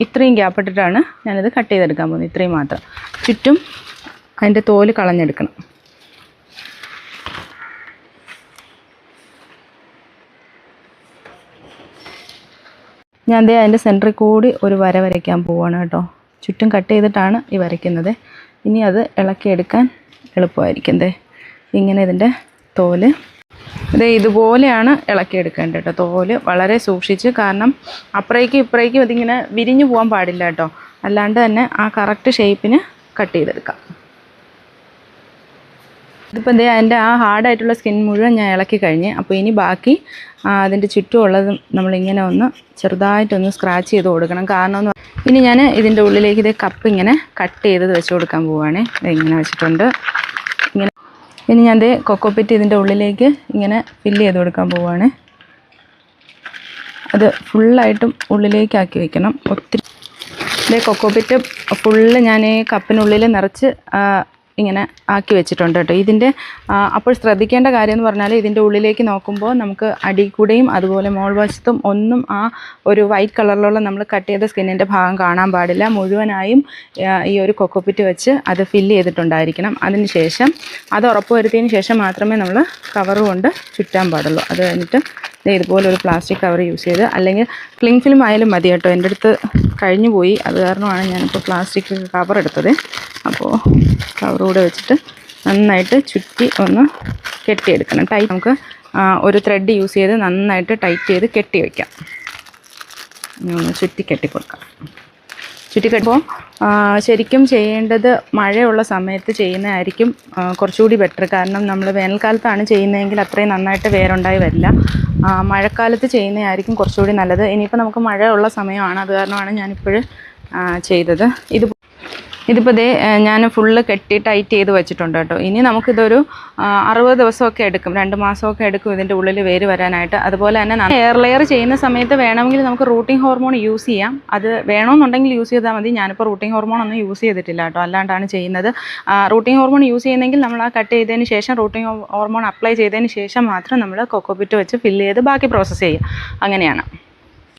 ഇത്രയും ഗ്യാപ്പ് ഇട്ടിട്ടാണ് ഞാനിത് കട്ട് ചെയ്തെടുക്കാൻ പോകുന്നത്. ഇത്രയും മാത്രം. ചുറ്റും അതിന്റെ തോൽ കളഞ്ഞെടുക്കണം. ഞാൻ ദേ അതിന്റെ സെന്ററിൽ കൂടി ഒരു വര വരയ്ക്കാൻ പോവാണ് കേട്ടോ. ചുറ്റും കട്ട് ചെയ്തിട്ടാണ് ഈ വരയ്ക്കുന്നത്. ഇനി അത് ഇളക്കിയെടുക്കാൻ എളുപ്പമായിരിക്കും ദേ. ഇങ്ങനെ ഇതിന്റെ തോൽ ഇത് ഇതുപോലെയാണ് ഇളക്കിയെടുക്കേണ്ടത് കേട്ടോ. തോൽ വളരെ സൂക്ഷിച്ച് കാരണം അപ്പുറേക്കും ഇപ്പുറേക്കും ഇതിങ്ങനെ വിരിഞ്ഞു പോകാൻ പാടില്ല കേട്ടോ. അല്ലാണ്ട് തന്നെ ആ കറക്റ്റ് ഷേപ്പിന് കട്ട് ചെയ്തെടുക്കാം. ഇതിപ്പോൾ എന്തേ അതിന്റെ ആ ഹാർഡായിട്ടുള്ള സ്കിൻ മുഴുവൻ ഞാൻ ഇളക്കി കഴിഞ്ഞ് അപ്പോൾ ഇനി ബാക്കി അതിന്റെ ചുറ്റുമുള്ളത് നമ്മളിങ്ങനെ ഒന്ന് ചെറുതായിട്ടൊന്ന് സ്ക്രാച്ച് ചെയ്ത് കൊടുക്കണം. കാരണം ഇനി ഞാൻ ഇതിന്റെ ഉള്ളിലേക്ക് ഇതേ കപ്പ് ഇങ്ങനെ കട്ട് ചെയ്തത് വെച്ച് കൊടുക്കാൻ പോവുകയാണേ ഇങ്ങനെ വെച്ചിട്ടുണ്ട്. ഇനി ഞാൻ ദേ കൊക്കോപ്പിറ്റ് ഇതിന്റെ ഉള്ളിലേക്ക് ഇങ്ങനെ ഫില്ല് ചെയ്ത് കൊടുക്കാൻ പോവുകയാണ് അത് ഫുള്ളായിട്ടും ഉള്ളിലേക്കാക്കി വെക്കണം. ഒത്തിരി ഇതേ കൊക്കോപ്പിറ്റ് ഫുള്ള് ഞാൻ കപ്പിനുള്ളിൽ നിറച്ച് ഇങ്ങനെ ആക്കി വെച്ചിട്ടുണ്ട് കേട്ടോ. ഇതിന്റെ അപ്പോൾ ശ്രദ്ധിക്കേണ്ട കാര്യം എന്ന് പറഞ്ഞാൽ ഇതിന്റെ ഉള്ളിലേക്ക് നോക്കുമ്പോൾ നമുക്ക് അടി കൂടെയും അതുപോലെ മോൾ വശത്തും ഒന്നും ആ ഒരു വൈറ്റ് കളറിലുള്ള നമ്മൾ കട്ട് ചെയ്ത സ്കിന്നിന്റെ ഭാഗം കാണാൻ പാടില്ല. മുഴുവനായും ഈ ഒരു കൊക്കോപ്പിറ്റ് വെച്ച് അത് ഫില്ല് ചെയ്തിട്ടുണ്ടായിരിക്കണം. അതിന് ശേഷം അത് ഉറപ്പുവരുത്തിയതിന് ശേഷം മാത്രമേ നമ്മൾ കവർ കൊണ്ട് ചുറ്റാൻ പാടുള്ളൂ. അത് കഴിഞ്ഞിട്ട് ഇതുപോലെ ഒരു പ്ലാസ്റ്റിക് കവർ യൂസ് ചെയ്ത് അല്ലെങ്കിൽ ക്ലിങ് ഫിലിം ആയാലും മതി കേട്ടോ. എന്റെ അടുത്ത് കഴിഞ്ഞു പോയി അത് കാരണമാണ് ഞാനിപ്പോൾ പ്ലാസ്റ്റിക് കവർ എടുത്തത്. അപ്പോൾ കവർ കൂടെ വെച്ചിട്ട് നന്നായിട്ട് ചുറ്റി ഒന്ന് കെട്ടിയെടുക്കണം. ടൈറ്റ് നമുക്ക് ഒരു ത്രെഡ് യൂസ് ചെയ്ത് നന്നായിട്ട് ടൈറ്റ് ചെയ്ത് കെട്ടി വയ്ക്കാം ഒന്ന് ചുറ്റി കെട്ടിക്കൊടുക്കാം ചുറ്റിക്കെട്ടുമ്പോൾ ശരിക്കും ചെയ്യേണ്ടത് മഴയുള്ള സമയത്ത് ചെയ്യുന്നതായിരിക്കും. കുറച്ചുകൂടി ബെറ്റർ കാരണം നമ്മൾ വേനൽക്കാലത്താണ് ചെയ്യുന്നതെങ്കിൽ അത്രയും നന്നായിട്ട് വേരുണ്ടായി വരില്ല. മഴക്കാലത്ത് ചെയ്യുന്നതായിരിക്കും കുറച്ചുകൂടി നല്ലത്. ഇനിയിപ്പോൾ നമുക്ക് മഴയുള്ള സമയമാണ്. അത് കാരണമാണ് ഞാനിപ്പോഴും ചെയ്തത്. ഇത് ഇതിപ്പോൾ ഇതേ ഞാൻ ഫുള്ള് കെട്ടി ടൈറ്റ് ചെയ്ത് വെച്ചിട്ടുണ്ട് കേട്ടോ. ഇനി നമുക്കിതൊരു അറുപത് ദിവസമൊക്കെ എടുക്കും. രണ്ട് മാസമൊക്കെ എടുക്കും ഇതിന്റെ ഉള്ളിൽ വേര് വരാനായിട്ട്. അതുപോലെ തന്നെ എയർ ലെയർ ചെയ്യുന്ന സമയത്ത് വേണമെങ്കിൽ നമുക്ക് റൂട്ടിംഗ് ഹോർമോൺ യൂസ് ചെയ്യാം. അത് വേണമെന്നുണ്ടെങ്കിൽ യൂസ് ചെയ്താൽ മതി. ഞാനിപ്പോൾ റൂട്ടിംഗ് ഹോർമോൺ ഒന്നും യൂസ് ചെയ്തിട്ടില്ല കേട്ടോ. അല്ലാണ്ടാണ് ചെയ്യുന്നത്. റൂട്ടിംഗ് ഹോർമോൺ യൂസ് ചെയ്യുന്നെങ്കിൽ നമ്മൾ ആ കട്ട് ചെയ്തതിന് ശേഷം റൂട്ടിംഗ് ഹോർമോൺ അപ്ലൈ ചെയ്തതിന് ശേഷം മാത്രം നമ്മൾ കൊക്കോപിറ്റ് വെച്ച് ഫില്ല് ചെയ്ത് ബാക്കി പ്രോസസ്സ് ചെയ്യുക അങ്ങനെയാണ്.